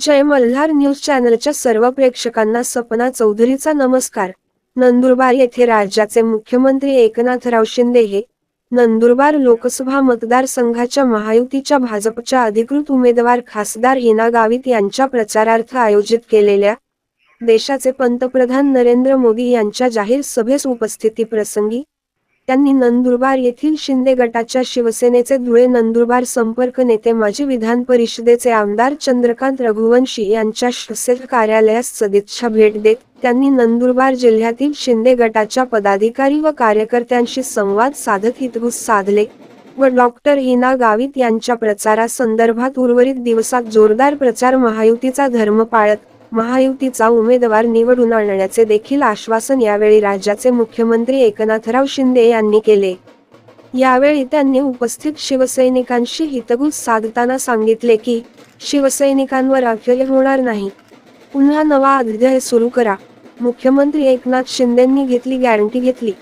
जय Malhar news चॅनलच्या सर्व प्रेक्षकांना सपना चौधरीचा नमस्कार. नंदुरबार येथे राज्याचे मुख्यमंत्री एकनाथराव शिंदे हे नंदुरबार लोकसभा मतदारसंघाच्या महायुतीच्या भाजपच्या अधिकृत उमेदवार खासदार हिना गावित यांच्या प्रचारार्थ आयोजित केलेल्या देशाचे पंतप्रधान नरेंद्र मोदी यांच्या जाहीर सभेस उपस्थिती प्रसंगी त्यांनी नंदुरबार येथील शिंदे गटाच्या शिवसेनेचे धुळे नंदुरबार संपर्क नेते माजी विधान परिषदेचे आमदार चंद्रकांत रघुवंशी यांच्या शसेल कार्यालयास सदिच्छा भेट देत त्यांनी नंदुरबार जिल्ह्यातील शिंदे गटाच्या पदाधिकारी व कार्यकर्त्यांशी संवाद साधत हितगुज साधले व डॉक्टर हिना गावित यांच्या प्रचारासंदर्भात उर्वरित दिवसात जोरदार प्रचार महायुतीचा धर्म पाळत महायुतीचा उमेदवार निवडून आणण्याचे देखील आश्वासन यावेळी राज्याचे मुख्यमंत्री एकनाथराव शिंदे यांनी केले. यावेळी त्यांनी उपस्थित शिवसैनिकांशी हितगुज साधताना सांगितले की शिवसैनिकांवर अखेर होणार नाही. पुन्हा नवा अध्याय सुरू करा. मुख्यमंत्री एकनाथ शिंदेंनी घेतली गॅरंटी घेतली.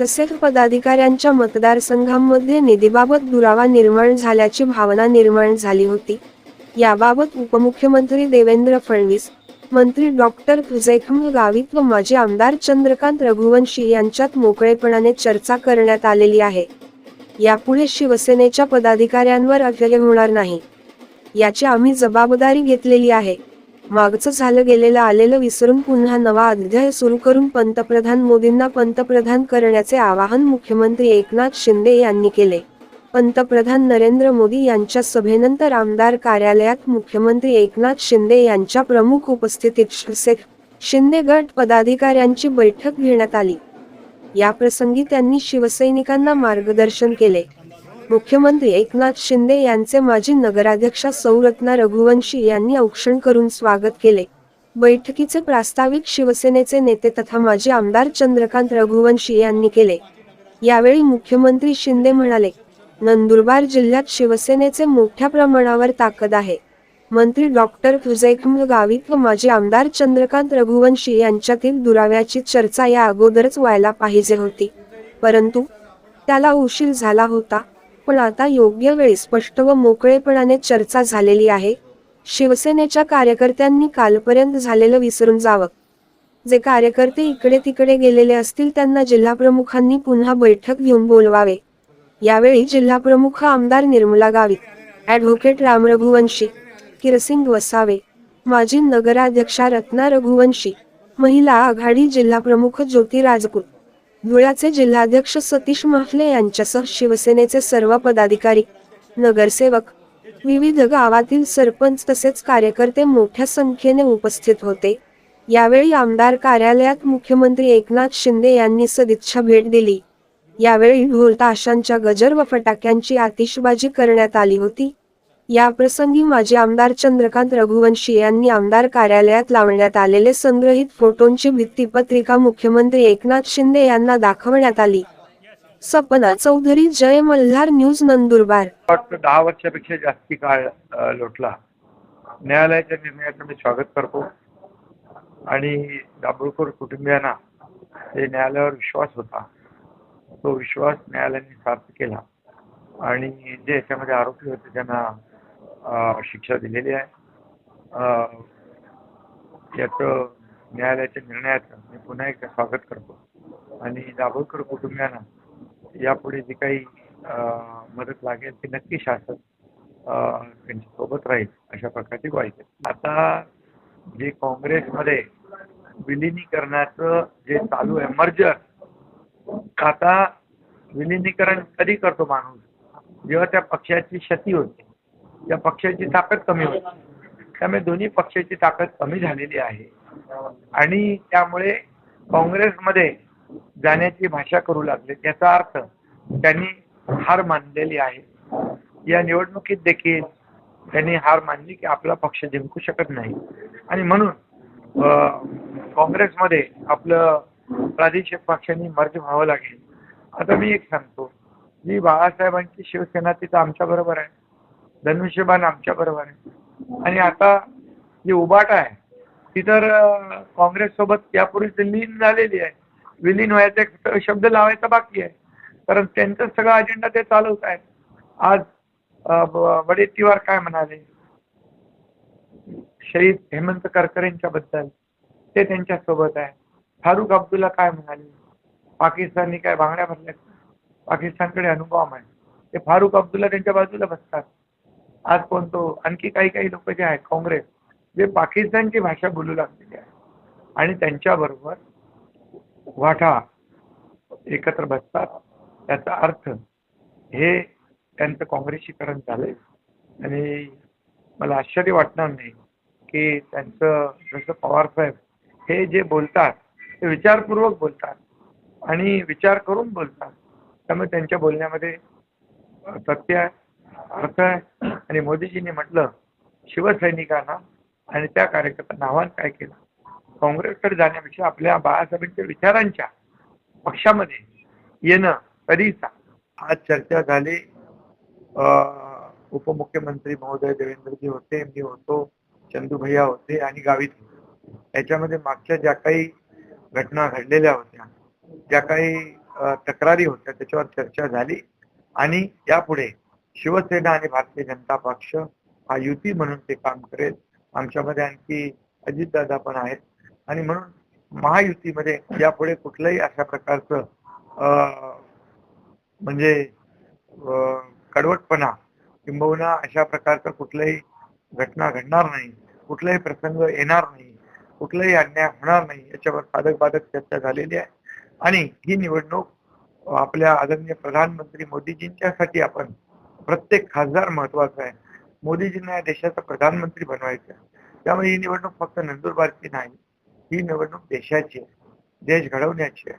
तसेच पदाधिकाऱ्यांच्या मतदारसंघांमध्ये निधीबाबत दुरावा निर्माण झाल्याची भावना निर्माण झाली होती. याबाबत उपमुख्यमंत्री देवेंद्र फडणवीस मंत्री डॉक्टर जैखम गावित व माजी आमदार चंद्रकांत रघुवंशी यांच्यात मोकळेपणाने चर्चा करण्यात आलेली आहे. यापुढे शिवसेनेच्या पदाधिकाऱ्यांवर अव्यय होणार नाही. याची आम्ही जबाबदारी घेतलेली आहे. मागचं झालं गेलेलं आलेलं विसरून पुन्हा नवा अध्याय सुरू करून पंतप्रधान मोदींना पंतप्रधान करण्याचे आवाहन मुख्यमंत्री एकनाथ शिंदे यांनी केले. पंतप्रधान नरेंद्र मोदी यांच्या सभेनंतर आमदार कार्यालयात मुख्यमंत्री एकनाथ शिंदे यांच्या प्रमुख उपस्थितीत शिवसेना शिंदे गट पदाधिकाऱ्यांची बैठक घेण्यात आली. या प्रसंगी त्यांनी शिवसैनिकांना मार्गदर्शन केले. मुख्यमंत्री एकनाथ शिंदे यांचे माजी नगराध्यक्षा सौरत्ना रघुवंशी यांनी औक्षण करून स्वागत केले. बैठकीचे प्रास्ताविक शिवसेनेचे नेते तथा माजी आमदार चंद्रकांत रघुवंशी यांनी केले. यावेळी मुख्यमंत्री शिंदे म्हणाले नंदुरबार जिल्ह्यात शिवसेनेचे मोठ्या प्रमाणावर ताकद आहे. मंत्री डॉक्टर जैखम गावित व माजी आमदार चंद्रकांत रघुवंशी यांच्यातील दुराव्याची चर्चा या अगोदरच व्हायला पाहिजे होती. परंतु त्याला उशीर झाला होता. पण आता योग्य वेळी स्पष्ट व मोकळेपणाने चर्चा झालेली आहे. शिवसेनेच्या कार्यकर्त्यांनी कालपर्यंत झालेलं विसरून जावं. जे कार्यकर्ते इकडे तिकडे गेलेले असतील त्यांना जिल्हाप्रमुखांनी पुन्हा बैठक घेऊन बोलवावे. यावेळी जिल्हाप्रमुख आमदार निर्मला गावित ॲडव्होकेट राम रघुवंशी किरसिंग वसावे माजी नगराध्यक्षा रत्ना रघुवंशी महिला आघाडी जिल्हाप्रमुख ज्योती राजपूत धुळ्याचे जिल्हाध्यक्ष सतीश महले यांच्यासह शिवसेनेचे सर्व पदाधिकारी नगरसेवक विविध गावातील सरपंच तसेच कार्यकर्ते मोठ्या संख्येने उपस्थित होते. यावेळी आमदार कार्यालयात मुख्यमंत्री एकनाथ शिंदे यांनी सदिच्छा भेट दिली. यावेळी ढोल ताशांच्या गजर व फटाक्यांची आतिषबाजी करण्यात आली होती. या प्रसंगी माजी आमदार चंद्रकांत रघुवंशी यांनी आमदार कार्यालयात लावण्यात आलेले संग्रहित फोटोंची भित्तीपत्रिका मुख्यमंत्री एकनाथ शिंदे यांना दाखवण्यात आली. सपना चौधरी जय मल्हार न्यूज नंदुरबार. दहा वर्षापेक्षा जास्ती काळ लोटला. न्यायालयाच्या निर्णयाचं मी स्वागत करतो. आणि दाभोळकर कुटुंबियांना न्यायालयावर विश्वास होता. तो विश्वास न्यायालयाने सार्थ केला. आणि जे याच्यामध्ये आरोपी होते त्यांना शिक्षा दिलेली आहे. अ, याचं न्यायालयाच्या निर्णयाचं मी पुन्हा एकदा स्वागत करतो. आणि दाभोळकर कुटुंबियांना यापुढे जी काही मदत लागेल ती नक्की शासन त्यांच्यासोबत राहील अशा प्रकारची ग्वाही आता जे काँग्रेसमध्ये विलिनीकरणाचं जे चालू आहे मर्जर आता विलिनीकरण कधी करतो माणूस? जेव्हा त्या पक्षाची क्षती होते. त्या पक्षाची ताकद कमी होते. त्यामुळे दोन्ही पक्षाची ताकद कमी झालेली आहे. आणि त्यामुळे काँग्रेसमध्ये जाण्याची भाषा करू लागले. त्याचा अर्थ त्यांनी हार मानलेली आहे. या निवडणुकीत देखील त्यांनी हार मानली की आपला पक्ष जिंकू शकत नाही. आणि म्हणून काँग्रेसमध्ये आपलं प्रादेशिक पक्षांनी मर्ज व्हावं लागेल. आता मी एक सांगतो. जी बाळासाहेबांची शिवसेना तिथं आमच्या बरोबर आहे. धनुष्यबाण आमच्या बरोबर आहे. आणि आता जी उबाटा आहे ती तर काँग्रेस सोबत यापूर्वीच लीन झालेली आहे. विलीन व्हायचा एक शब्द लावायचा बाकी आहे. कारण त्यांचा सगळा अजेंडा ते चालवत आहेत. आज वडेट्टीवार काय म्हणाले? शहीद हेमंत करकर यांच्याबद्दल ते त्यांच्यासोबत आहे. फारुख अब्दुल्ला काय म्हणाले? पाकिस्ताननी काय बांगड्या भरल्या पाकिस्तानकडे अनुभव आहे. ते फारुख अब्दुल्ला त्यांच्या बाजूला बसतात. आज कोणतो आणखी काही काही लोक जे आहेत काँग्रेस जे पाकिस्तानची भाषा बोलू लागलेली आहे. आणि त्यांच्याबरोबर वाटा एकत्र बसतात. त्याचा अर्थ हे त्यांचं काँग्रेसीकरण झालंय. आणि मला आश्चर्य वाटणार नाही की त्यांचं जसं पवार साहेब हे जे बोलतात विचारपूर्वक बोलतात आणि विचार करून बोलतात. त्यामुळे त्यांच्या बोलण्यामध्ये सत्य आहे अर्थ आहे आणि मोदीजींनी म्हटलं शिवसैनिकांना आणि त्या कार्यकर्त्यांना आव्हान काय केलं? काँग्रेसकडे जाण्यापेक्षा आपल्या बाळासाहेबांच्या विचारांच्या पक्षामध्ये येणं कधीच? आज चर्चा झाली. अं, उपमुख्यमंत्री महोदय देवेंद्रजी होते मी होतो चंदू भैया होते आणि गावित होते. याच्यामध्ये मागच्या ज्या काही घटना घडलेल्या होत्या. ज्या काही तक्रारी होत्या त्याच्यावर चर्चा झाली आणि यापुढे शिवसेना आणि भारतीय जनता पक्ष हा युती म्हणून ते काम करेल. आमच्यामध्ये आणखी अजितदादा पण आहेत. आणि म्हणून महायुतीमध्ये यापुढे कुठलंही अशा प्रकारचं अं, म्हणजे अं, कडवटपणा किंबहुना अशा प्रकारचं कुठलंही घटना घडणार नाही. कुठलाही प्रसंग येणार नाही. कुठलाही अन्याय होणार नाही याच्यावर साधक बाधक चर्चा झालेली आहे. आणि ही निवडणूक आपल्या आदरणीय प्रधानमंत्री मोदीजींच्यासाठी आपण प्रत्येक खासदार महत्त्वाचा आहे. मोदीजींना या देशाचा प्रधानमंत्री बनवायचं आहे. त्यामुळे ही निवडणूक फक्त नंदुरबारची नाही ही निवडणूक देशाची आहे देश घडवण्याची आहे.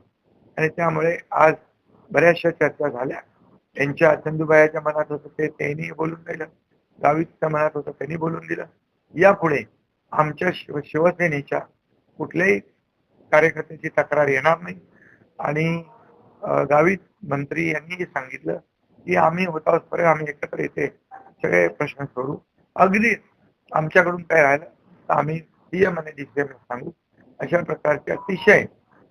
आणि त्यामुळे आज बऱ्याचशा चर्चा झाल्या. त्यांच्या चंदुबाईच्या मनात होतं ते त्यांनी बोलून दिलं. गावितच्या मनात होतं त्यांनी बोलून दिलं. यापुढे आमच्या शिव शिवसेनेच्या कुठल्याही कार्यकर्त्याची तक्रार येणार नाही. आणि गावी मंत्री यांनी सांगितलं की आम्ही होतापर्यंत आम्ही एकत्र येते सगळे प्रश्न सोडू. अगदी आमच्याकडून काय राहिलं तर आम्ही सीएम आणि डीसीएम सांगू. अशा प्रकारची अतिशय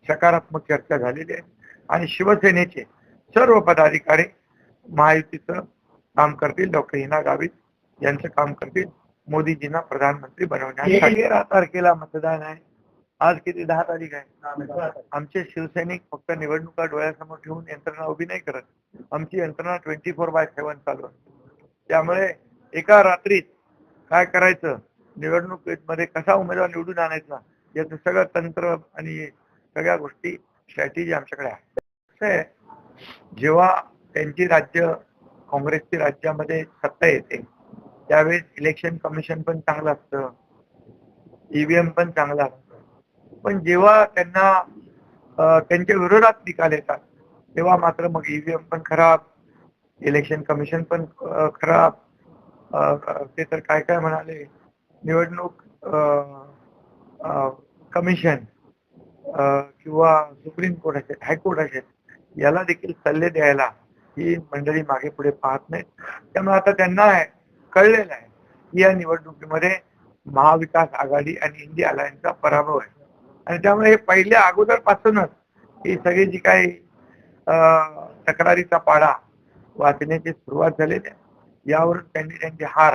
सकारात्मक चर्चा झालेली आहे. आणि शिवसेनेचे सर्व पदाधिकारी महायुतीचं काम करतील डॉक्टर हिना गावित यांचं काम करतील. मोदीजींना प्रधानमंत्री बनवण्यासाठी. तेरा तारखेला मतदान आहे. आज किती? दहा तारीख आहे. आमचे शिवसैनिक फक्त निवडणुका डोळ्यासमोर ठेवून यंत्रणा उभी नाही करत. आमची यंत्रणा ट्वेंटी फोर बाय सेव्हन चालू आहे. त्यामुळे एका रात्रीत काय करायचं? निवडणुकीमध्ये कसा उमेदवार निवडून आणायचा? याचं सगळं तंत्र आणि सगळ्या गोष्टी स्ट्रॅटेजी आमच्याकडे आहे. आहे जेव्हा त्यांची राज्य काँग्रेसची राज्यामध्ये सत्ता येते त्यावेळेस इलेक्शन कमिशन पण चांगलं असतं. ईव्हीएम पण चांगलं असतं. पण जेव्हा त्यांना त्यांच्या विरोधात निकाल येतात तेव्हा मात्र मग ईव्हीएम पण खराब इलेक्शन कमिशन पण खराब ते तर काय काय म्हणाले निवडणूक कमिशन किंवा सुप्रीम कोर्ट असेल हायकोर्ट असेल याला देखील सल्ले द्यायला ही मंडळी मागे पुढे पाहत नाहीत. त्यामुळे आता त्यांना आहे कळलेलं आहे. या निवडणुकीमध्ये महाविकास आघाडी आणि इंडिया अलायन्सचा पराभव आहे. आणि त्यामुळे हे पहिल्या अगोदरपासूनच ही सगळी जी काही अं, तक्रारीचा पाडा वाचण्याची सुरुवात झालेली आहे. यावरून त्यांनी त्यांची हार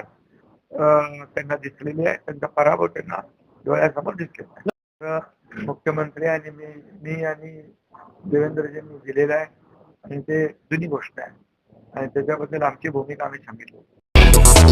अं, त्यांना दिसलेली आहे. त्यांचा पराभव त्यांना डोळ्यासमोर दिसलेला आहे. मुख्यमंत्री आणि मी मी आणि देवेंद्रजींनी दिलेला आहे. आणि ते जुनी गोष्ट आहे. आणि त्याच्याबद्दल आमची भूमिका आम्ही सांगितली.